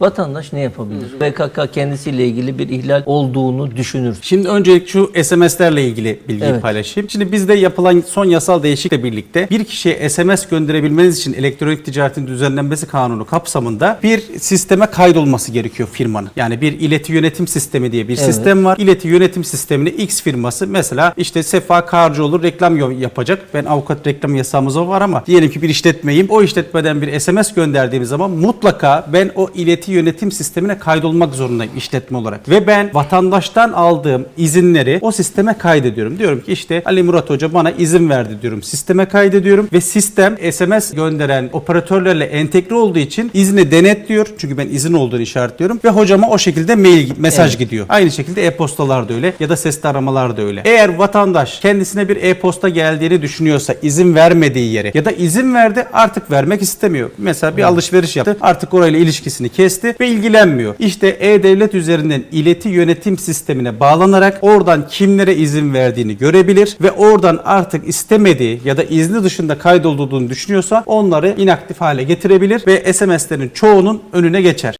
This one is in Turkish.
Vatandaş ne yapabilir? PKK kendisiyle ilgili bir ihlal olduğunu düşünür. Şimdi öncelikle şu SMS'lerle ilgili bilgiyi Evet. paylaşayım. Şimdi bizde yapılan son yasal değişiklikle birlikte bir kişiye SMS gönderebilmeniz için elektronik ticaretin düzenlenmesi kanunu kapsamında bir sisteme kaydolması gerekiyor firmanın. Yani bir ileti yönetim sistemi diye bir Evet. sistem var. İleti yönetim sistemine X firması mesela işte Sefa Karcıoğlu reklam yo- yapacak. Ben avukat reklam yasağımız var ama diyelim ki bir işletmeyim. O işletmeden bir SMS gönderdiğim zaman mutlaka ben o ileti yönetim sistemine kaydolmak zorundayım işletme olarak. Ve ben vatandaştan aldığım izinleri o sisteme kaydediyorum. Diyorum ki işte Ali Murat Hoca bana izin verdi diyorum. Sisteme kaydediyorum ve sistem SMS gönderen operatörlerle entegre olduğu için izni denetliyor. Çünkü ben izin olduğunu işaretliyorum ve hocama o şekilde mail mesaj Evet. gidiyor. Aynı şekilde e-postalar da öyle ya da sesli aramalar da öyle. Eğer vatandaş kendisine bir e-posta geldiğini düşünüyorsa izin vermediği yere ya da izin verdi artık vermek istemiyor. Mesela bir alışveriş yaptı artık orayla ilişkisini kesti ve ilgilenmiyor. İşte e-devlet üzerinden ileti yönetim sistemine bağlanarak oradan kimlere izin verdiğini görebilir ve oradan artık istemediği ya da izni dışında kaydolduğunu düşünüyorsa onları inaktif hale getirebilir ve SMS'lerin çoğunun önüne geçer.